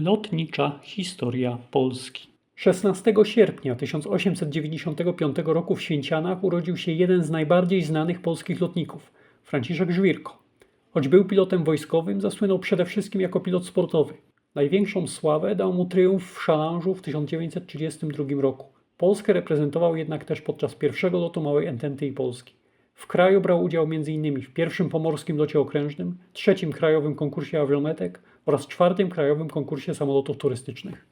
Lotnicza historia Polski. 16 sierpnia 1895 roku w Święcianach urodził się jeden z najbardziej znanych polskich lotników, Franciszek Żwirko. Choć był pilotem wojskowym, zasłynął przede wszystkim jako pilot sportowy. Największą sławę dał mu triumf w Szalanżu w 1932 roku. Polskę reprezentował jednak też podczas pierwszego lotu Małej Ententy i Polski. W kraju brał udział m.in. w pierwszym pomorskim locie okrężnym, trzecim krajowym konkursie awionetek oraz czwartym krajowym konkursie samolotów turystycznych.